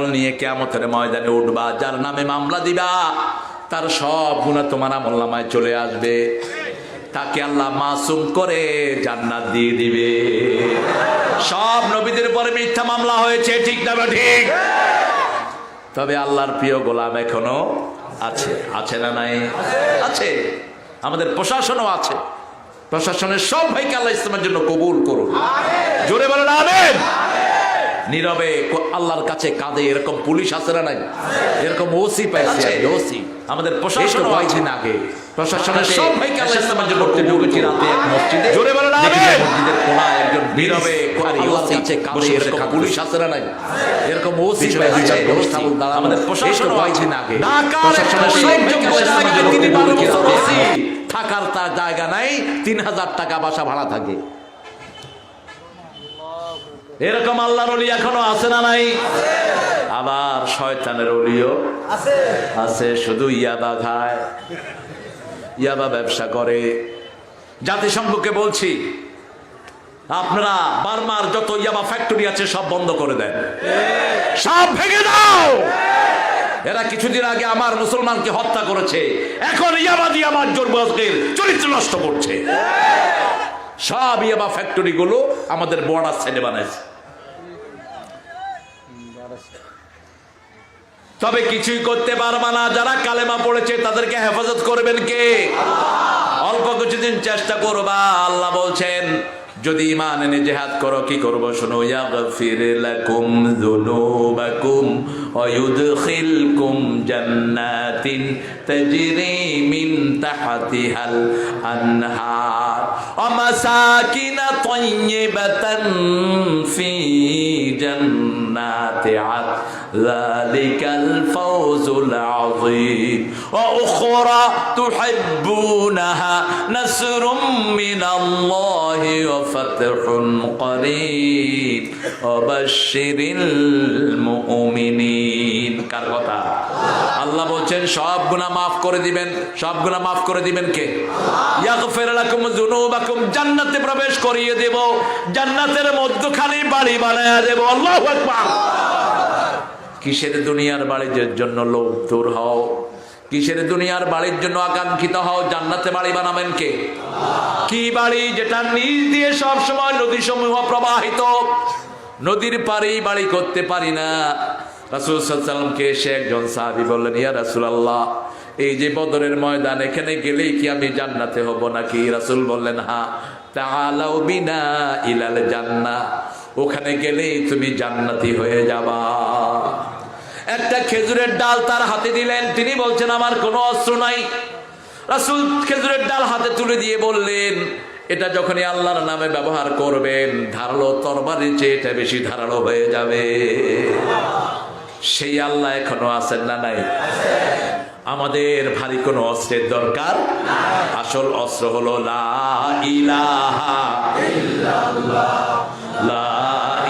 নিয়ে কেমতের ময়দানে উঠবা, যার নামে মামলা দিবা, তার সব গুণা তোমার আমল নামায় চলে আসবে। তাকে আল্লাহ মাসুম করে জান্নাত দিয়ে দিবে। সব নবীদের পরে মিথ্যা মামলা হয়েছে, ঠিক না ঠিক? তবে আল্লাহর প্রিয় গোলাম এখনও আছে। আছে না নাই? আছে। আমাদের প্রশাসনও আছে। প্রশাসনের সব ভাইকে আল্লাহ ইসলামের জন্য কবুল করুন। জোরে বলেন, আমেন। নীরবে আল্লাহর কাছে কাঁদে। এরকম পুলিশ আছে না নাই? এরকম ওসি পাইছে ওসি আমাদের প্রশাসন কয়েকদিন আগে। প্রশাসনের সব ভাইকে আল্লাহ ইসলামের জন্য করতে ঢুকেছি রাতে এক মসজিদে জোরে বলেন আমেন মসজিদের কোনায় একজন নীরবে আল্লাহর কাছে কাঁদে। এরকম পুলিশ আছে না নাই? এরকম ওসি পাইছে ওসি আমাদের প্রশাসন কয়েকদিন আগে। প্রশাসনের সব ভাইকে আল্লাহ ইসলামের জন্য ওসি থাকার তার জায়গা নাই তিন হাজার টাকা বাসা ভাড়া থাকে। এরকম আল্লাহর অলি এখনও আছে না নাই? আবার শয়তানের অলিও আছে। শুধু ইয়াবা খায়। ইয়াবা ব্যবসা করে। জাতিসংঘকে বলছি আপনারা বার্মার যত ইয়াবা ফ্যাক্টরি আছে সব বন্ধ করে দেন। সব ভেঙে দাও! এরা কিছুদিন আগে আমার মুসলমানকে হত্যা করেছে। এখন ইয়াবাদি আমার জোরবাজের চরিত্র নষ্ট করছে। সব ইয়াবা ফ্যাক্টরি গুলো আমাদের বর্ডার সাইডে বানাইছে। তবে কিছুই করতে পারবা না। যারা কালেমা পড়েছে, তাদেরকে হেফাজত করবেন কে? অল্প কিছুদিন চেষ্টা করবা, আল্লাহ বলছেন, যদি ইমান এনে জেহাদ করো, কি করব শোনো? ইয়াগফির ذلك الفوز العظيم وأخرى تحبونها نصر من الله وفتح قريب وبشر المؤمنين কার কথা আল্লাহ বলছেন সব গুনাহ মাফ করে দিবেন সব গুনাহ মাফ করে দিবেন কে ইয়াগফির লাকুম যুনুবাকুম জান্নাতে প্রবেশ করিয়ে দেব জান্নাতের মধ্যখানে বাড়ি বানায়া দেব আল্লাহু আকবার কিসের দুনিয়ার বাড়ির জন্য লোভ দূর হও? কিসের দুনিয়ার বাড়ির জন্য আকাঙ্ক্ষিত হও? জান্নাতে বাড়ি বানাবেন কে? কি বাড়ি? যেটা নিজ দিয়ে সব সময় নদী সমূহ প্রবাহিত। নদীর পাড়েই বাড়ি করতে পারি না। রাসুল সাল্লামকে এসে একজন সাহাবি বললেন, ইয়া রাসুল আল্লাহ এই যে বদরের ময়দান, এখানে গেলেই কি আমি জান্নাতে হব নাকি? রাসুল বললেন, হা, তাআলাউ বিনা ইলাল জান্নাহ। ওখানে গেলেই তুমি জান্নাতি হয়ে যাবা। একটা খেজুরের ডাল তার হাতে দিলেন, তিনি বলছেন, আমার কোনো অস্ত্র নাই। রাসুল খেজুরের ডাল হাতে তুলে দিয়ে বললেন, এটা যখনই আল্লাহর নামে ব্যবহার করবেন, ধারালো তরবারির চেয়ে এটা বেশি ধারালো হয়ে যাবে। সেই আল্লাহ এখনও আছেন না নাই? আমাদের ভারী কোনো অস্ত্রের দরকার? আসল অস্ত্র হলো লা ইলাহা ইল্লাল্লাহ। লা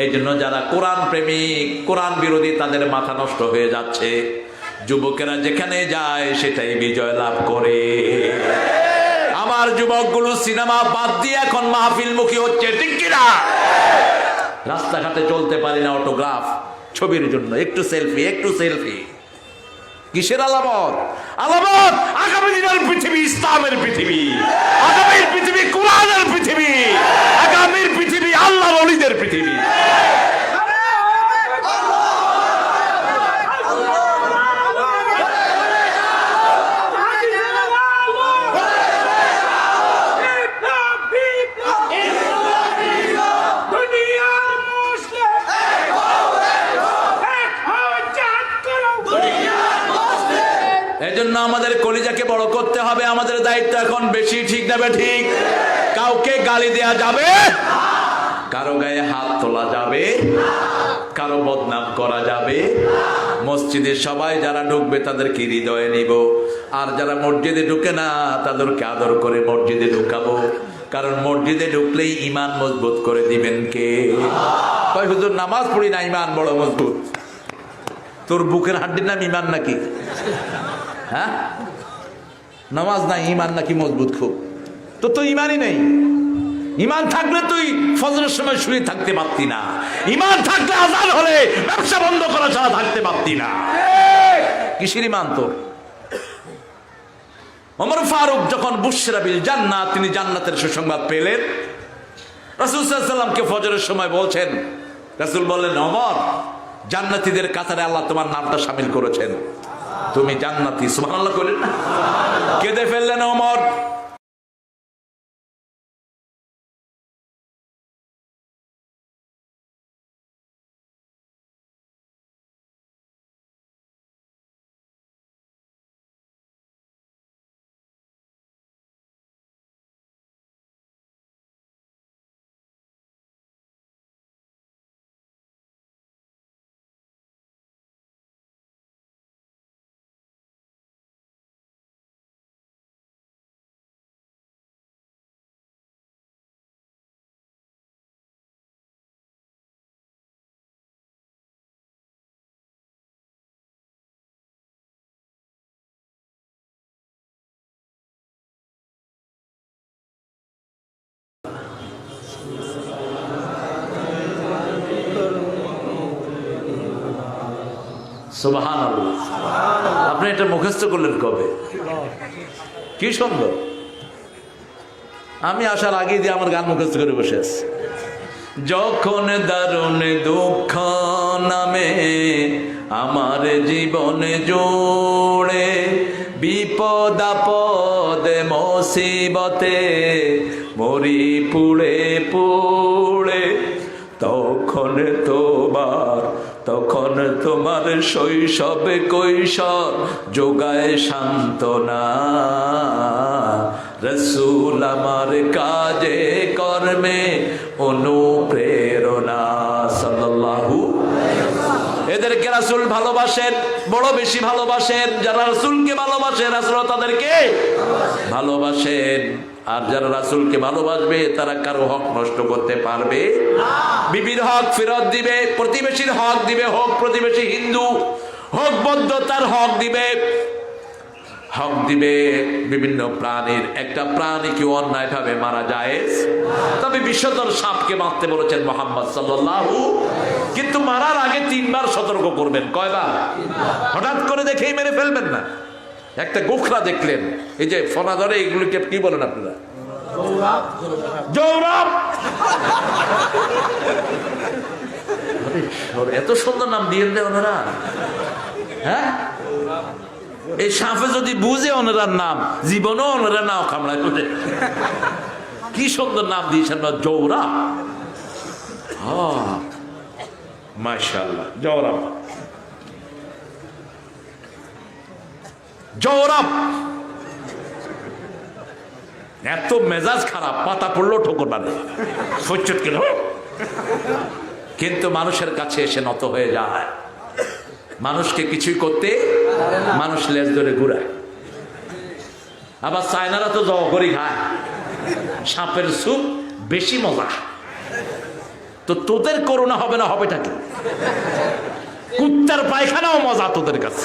এই জন্য যারা কোরআন প্রেমিক, কোরআন বিরোধী তাদের মাথা নষ্ট হয়ে যাচ্ছে। যুবকেরা যেখানে যায় সেটাই বিজয় লাভ করে। আমার যুবকগুলো সিনেমা বাদ দিয়ে এখন মাহফিল মুখী হচ্ছে রাস্তাঘাটে চলতে পারি না অটোগ্রাফ ছবির জন্য। একটু সেলফি একটু সেলফি। কিসের আলামত? আলামত আগামী দিনের পৃথিবী, ইসলামের পৃথিবী। আগামীর পৃথিবী, কোরআনের পৃথিবী। আগামীর পৃথিবী আল্লাহ অলিদের পৃথিবী। এজন্য আমাদের কলিজাকে বড় করতে হবে। আমাদের দায়িত্ব এখন বেশি, ঠিক না ঠিক কাউকে গালি দেয়া যাবে? কারও গায়ে হাত তোলা যাবে? কারও বদনাম করা যাবে? মসজিদে সবাই যারা ঢুকবে তাদেরকে হৃদয়ে নিব। আর যারা মসজিদে ঢুকে না, তাদেরকে আদর করে মসজিদে ঢুকাবো। কারণ মসজিদে ঢুকলেই ইমান মজবুত করে দিবেন কে? কয় হুজুর, নামাজ পড়ি না ইমান বড় মজবুত। তোর বুকের হাড্ডির নাম ইমান নাকি? হ্যাঁ? নামাজ নাই ইমান নাকি মজবুত খুব? তো তো ইমানই নেই। ইমান থাকলে তুই ফজরের সময় শুয়ে থাকতে পারতি না। ইমান থাকলে আজান হলে ব্যবসা বন্ধ করা ছাড়া থাকতে পারতি না। কিসের ইমান তোর? ওমর ফারুক যখন বুশরাবিল জান্নাত, তিনি জান্নাতের সুসংবাদ পেলেন। রাসূল সাল্লামকে ফজরের সময় বলছেন, রাসূল বললেন, ওমর, জান্নাতীদের কাতারে আল্লাহ তোমার নামটা সামিল করেছেন। তুমি জান্নাতি। সুবহানাল্লাহ কেঁদে ফেললেন ওমর। সুবহান আপনি এটা মুখস্থ করলেন কবে? কি সুন্দর। আমি আসার আগে দিয়ে আমার গান মুখস্থ করে বসে আছি। যখন দারুণ দুঃখ নামে আমার জীবনে জোড়ে, বিপদ আপদ মুসিবতে মরি পুড়ে পুড়ে, তখন তোমার তখন তোমার শৈশবে কৈশোর যোগায় সান্ত্বনা। রসুল আমার কাজে কর্মে অনুপ্রেরণা। এদেরকে রাসুল ভালোবাসেন, বড় বেশি ভালোবাসেন। যারা রাসুলকে ভালোবাসেন রাসুল তাদেরকে ভালোবাসেন। আর যারা রাসুলকে ভালোবাসবে, তারা কারও হক নষ্ট করতে পারবে। বিবির হক ফেরত দিবে, প্রতিবেশীর হক দিবে, হোক প্রতিবেশী হিন্দু, হোক বৌদ্ধ, তার হক দিবে। হক দিবে বিভিন্ন প্রাণীর। একটা প্রাণী কি অন্যায় ভাবে মারা যায়? তবে বিশ্বদর সাপকে মারতে বলেছেন মোহাম্মদ সাল্লাল্লাহু কিন্তু মারার আগে তিনবার সতর্ক করবেন। কয়বার? হঠাৎ করে দেখেই মেরে ফেলবেন না। একটা গোখরা দেখলেন। এই যে ফনা ধরে এগুলোকে কি বলেন আপনারা? এত সুন্দর নাম দিয়ে দেয় ওনারা। হ্যাঁ? এই সাপে যদি বুঝে ওনারার নাম, জীবনও ওনারা নাও কামড়ায় করে কি সুন্দর নাম দিয়েছেন জৌরা মাশাল্লাহ জৌরাব জৌরাব এত মেজাজ খারাপ পাতা পড়ল ঠোকর সচ্চট কেন কিন্তু মানুষের কাছে এসে নত হয়ে যায়। মানুষকে কিছুই করতে মানুষ লেজ ধরে ঘুরায়। আবার চায়নারা তো জব করি খায়। সাপের স্যুপ, বেশি মজা। তো তোদের করোনা হবে না, হবেটা কি? কুত্তার পায়খানাও মজা তোদের কাছে।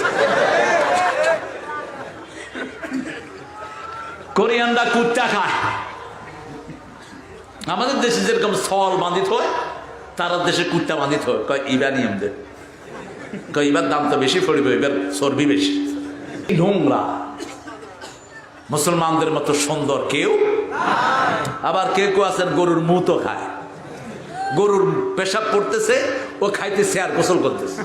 কোরিয়ানরা কুত্তা খায়। আমাদের দেশে যেরকম সল বাঁধিত হয়, তারা দেশে কুত্তা বাঁধিত হয়। কয় ইবানিয়ামদের কয়, এবার দাম তো বেশি পড়বে, এবার চর্বি বেশি। নোংরা। মুসলমানদের মতো সুন্দর কেউ? আবার কেউ কেউ আছেন, গরুর মুতো খায়। গরুর পেশাব পড়তেছে ও খাইতেছে আর গোসল করতেছে।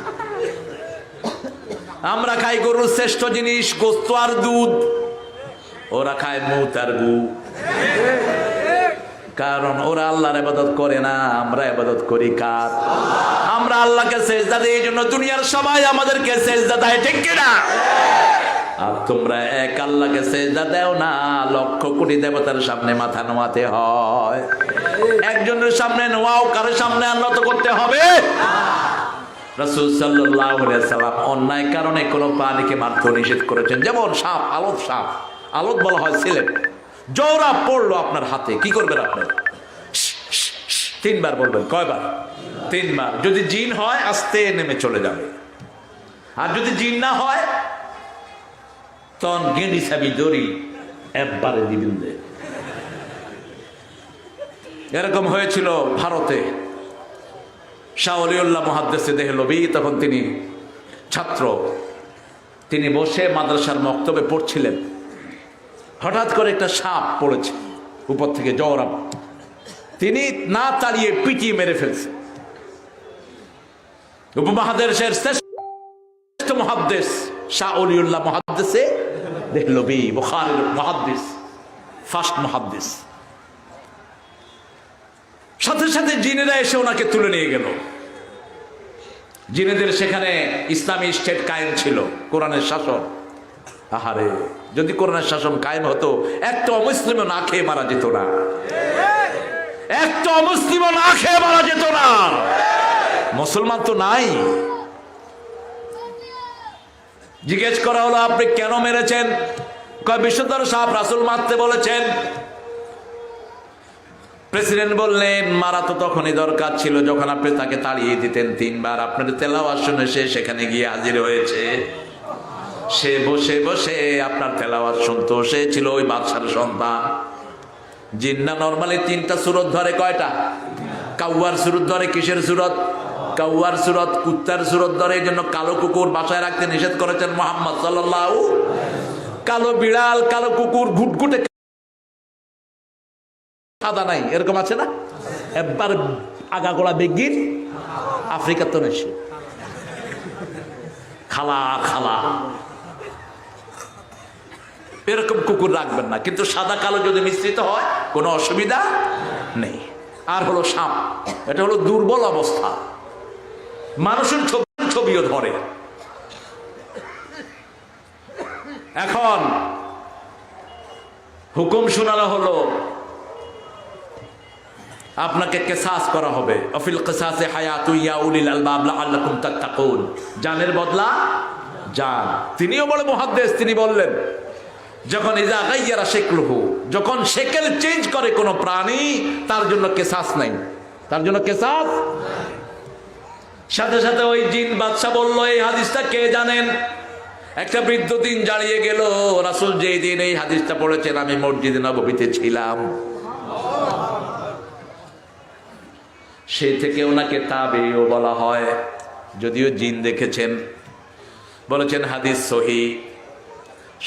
আমরা খাই গরুর শ্রেষ্ঠ জিনিস, গোস্ত আর দুধ। ওরা খায় মুত আর গু। কারণ ওরা আল্লাহর আবাদত করে না, আমরা আবাদত করি কার? আমরা আল্লাহকে সেজদা দিই, এই জন্য দুনিয়ার সবাই আমাদেরকে সেজদা দেয়, ঠিক কিনা? আর তোমরা এক আল্লাহকে সেজদা দেও না, লক্ষ কোটি দেবতার সামনে মাথা নোয়াতে হয়। একজনের সামনে নোয়াও, কারোর সামনে আল্লাহ করতে হবে। রসুল অন্যায় কারণে কোনো প্রাণীকে মারতে নিষেধ করেছেন। যেমন সাপ আলত সাপ আলত বলা হয় সিলেট। জোরা পড়ল আপনার হাতে, কি করবেন আপনি? তিনবার বলবেন, কয়বার? তিনবার। যদি জিন হয়, আস্তে নেমে চলে যাবে। আর যদি জিন না হয় তখন গেঁড়ি সাবি দড়ি একবারে দিবেন দে। এরকম হয়েছিল ভারতে। শাহ অলিউল্লাহ মহাদ্দেশে দেহলবি তখন তিনি ছাত্র। তিনি বসে মাদ্রাসার মক্তবে পড়ছিলেন। হঠাৎ করে একটা সাপ পড়েছে উপর থেকে জওরাম তিনি না তাড়িয়ে পিটিয়ে মেরে ফেলছে। উপমহাদেশের শ্রেষ্ঠ মহাদ্দেশ শাহ অলিউল্লাহ মহাদ্দেশে দেহলবি বুখারের মহাদ্দেশ ফার্স্ট মহাদ্দেশ সাথে সাথে জিনেরা এসে ওনাকে তুলে নিয়ে গেল। জিনেদের সেখানে ইসলামী স্টেট কায়েম ছিল, কোরআনের শাসন। আহারে, যদি কোরআনের শাসন কায়েম হতো, একটা অমুসলিমও না খেয়ে মারা যেত না। একটা অমুসলিমও না খেয়ে মারা যেত না। মুসলমান তো নাই। জিজ্ঞেস করা হলো, আপনি কেন মেরেছেন? কয় বিশ্বধর সাহেব রাসুল মারতে বলেছেন। প্রেসিডেন্ট বললেন, মারা তো তখনই দরকার ছিল যখন আপনি তাকে তাড়িয়ে দিতেন তিনবার। আপনার তেলাওয়াজ শুনে সে সেখানে গিয়ে হাজির হয়েছে। সে বসে বসে আপনার তেলাওয়াজ শুনতো। সে ছিল ওই বাদশার সন্তান। জিন্না নর্মালি তিনটা সুরত ধরে কয়টা? কাউয়ার সুরত ধরে কিসের সুরত? কাউয়ার সুরত, কুত্তার সুরত ধরে এই জন্য কালো কুকুর বাসায় রাখতে নিষেধ করেছেন মোহাম্মদ সাল্লাহ কালো বিড়াল, কালো কুকুর, ঘুটঘুটে সাদা নাই, এরকম আছে না? একবার আগাগোড়া বেগির আফ্রিকার তো বেশি খালা খালা। এরকম কুকুর রাখবেন না, কিন্তু সাদা কালো যদি মিশ্রিত হয়, কোনো অসুবিধা নেই। আর হলো সাপ, এটা হলো দুর্বল অবস্থা। মানুষের ছবি ছবিও ধরে। এখন হুকুম শোনানো হলো, আপনাকে কেসাস করা হবে। অফিল কেসাসে হায়াতু ইয়া উলিল জানের বদলা জান। তিনিও বলে মহাদ্দেশ, তিনি বললেন, যখন ইজা গাইয়ারা শেকলুহু, যখন শেকেল চেঞ্জ করে কোনো প্রাণী, তার জন্য কেসাস নাই। তার জন্য কেসাস সাথে সাথে ওই জিন বাদশাহ বলল, এই হাদিসটা কে জানেন? একটা বৃদ্ধ দিন জ্বালিয়ে গেল, রাসুল যেই দিন এই হাদিসটা পড়েছেন, আমি মসজিদে নবীতে ছিলাম। সেই থেকে ওনাকে তাবেও বলা হয়, যদিও জিন দেখেছেন। বলেছেন, হাদিস সহি।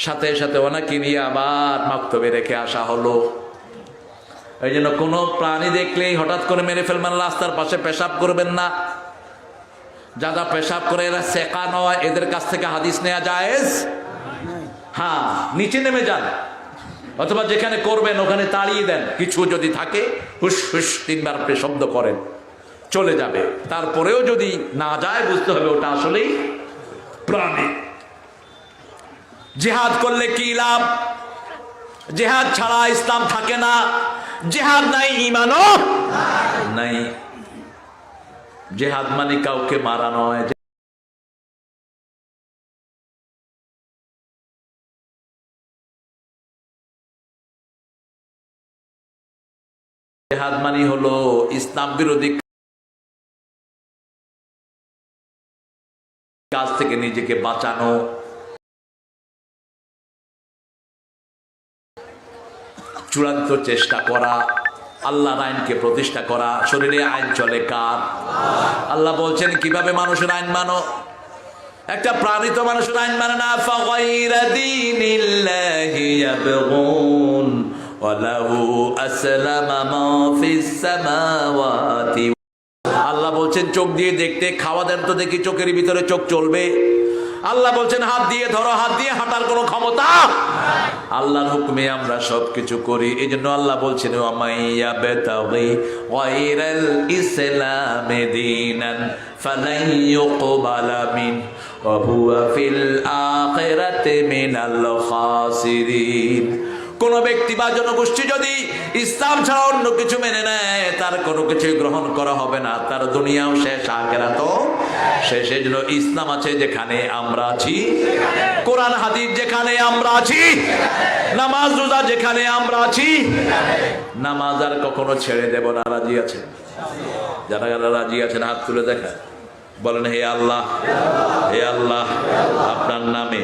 সাথে সাথে ওনাকে নিয়ে আবার মাক্তবে রেখে আসা হলো। এই জন্য কোনো প্রাণী দেখলেই হঠাৎ করে মেরে ফেলবেন, রাস্তার পাশে পেশাব করবেন না। যারা পেশাব করে এরা শেখা নয়, এদের কাছ থেকে হাদিস নেওয়া যায় হ্যাঁ নিচে নেমে যান। অথবা যেখানে করবেন, ওখানে তাড়িয়ে দেন। কিছু যদি থাকে হুস হুস তিনবার শব্দ করেন। চলে যাবে। তারপরেও যদি না যায়, বুঝতে হবে ওটা আসলেই প্রাণী। জেহাদ করলে কি লাভ? জেহাদ ছাড়া ইসলাম থাকে না। জেহাদ নাই ইমানও নাই। জেহাদ মানে কাউকে মারা নয় জেহাদ মানে হলো ইসলাম বিরোধী কাজ থেকে নিজেকে বাঁচানো। চূড়ান্ত চেষ্টা করা। আল্লাহর আইনকে প্রতিষ্ঠা করা, শরীরে আইন চলে কার? আল্লাহ বলছেন, কীভাবে মানুষের আইন মানো? একটা প্রাণী তো মানুষের আইন মানে না আল্লাহ বলছেন, চোখ দিয়ে দেখতে, খাওয়া দেন তো দেখি চোখের ভিতরে চোখ চলবে। আল্লাহ বলছেন, হাত দিয়ে ধরো, হাত দিয়ে হাঁটার কোনো ক্ষমতা আল্লাহর হুকুমে আমরা সবকিছু করি। এই জন্য আল্লাহ বলছেন আমাইয়া বেতাবি মিন ফিল আখিরাতি মিনাল খাসিরিন। কোন ব্যক্তি বা জনগোষ্ঠী যদি ইসলাম ছাড়া অন্য কিছু মেনে নেয়, তার কোনো কিছু গ্রহণ করা হবে না। তার দুনিয়াও শেষ আখেরা তো শেষের জন্য ইসলাম আছে যেখানে আমরা আছি। কোরআন, হাদিস যেখানে আমরা আছি। নামাজ, রোজা যেখানে আমরা আছি। নামাজ আর কখনো ছেড়ে দেব না। রাজি আছে যারা যারা রাজি আছেন, হাত তুলে দেখা। বলেন, হে আল্লাহ হে আল্লাহ, আপনার নামে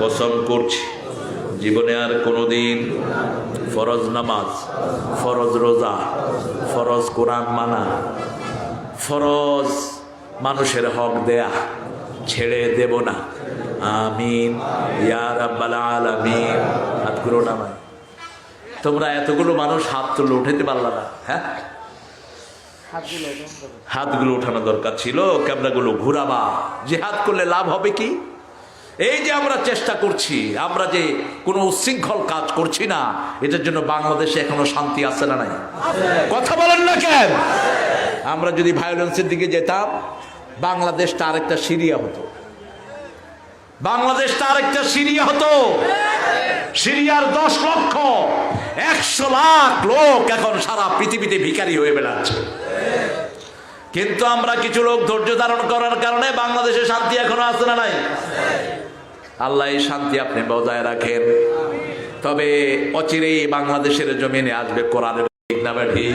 কসম করছি। জীবনে আর কোনোদিন ফরজ নামাজ, ফরজ রোজা, ফরজ কোরআন মানা, ফরজ মানুষের হক দেয়া ছেড়ে দেব না। আমিন। ইয়া রাব্বাল আলামিন। হাতগুলো নামায়। তোমরা এতগুলো মানুষ হাত তুলে উঠাইতে পারলা না হ্যাঁ? হাতগুলো উঠানো দরকার ছিল, ক্যামেরাগুলো ঘুরাবা। যে হাত করলে লাভ হবে কি? এই যে আমরা চেষ্টা করছি, আমরা যে কোনো উচ্ছৃঙ্খল কাজ করছি না, এটার জন্য বাংলাদেশে এখনও শান্তি আছে না নাই? কথা বলেন না কেন? আমরা যদি ভায়োলেন্সের দিকে যেতাম, বাংলাদেশটা আরেকটা সিরিয়া হতো। বাংলাদেশটা আরেকটা সিরিয়া হতো। সিরিয়ার দশ লক্ষ, একশো লাখ লোক এখন সারা পৃথিবীতে ভিখারি হয়ে বেড়াচ্ছে। কিন্তু আমরা কিছু লোক ধৈর্য ধারণ করার কারণে বাংলাদেশে শান্তি এখনও আছে না নাই? আল্লাহ এই শান্তি আপনি বজায় রাখেন। তবে অচিরেই বাংলাদেশের জমিনে আসবে কোরআনের ঠিক না ঠিক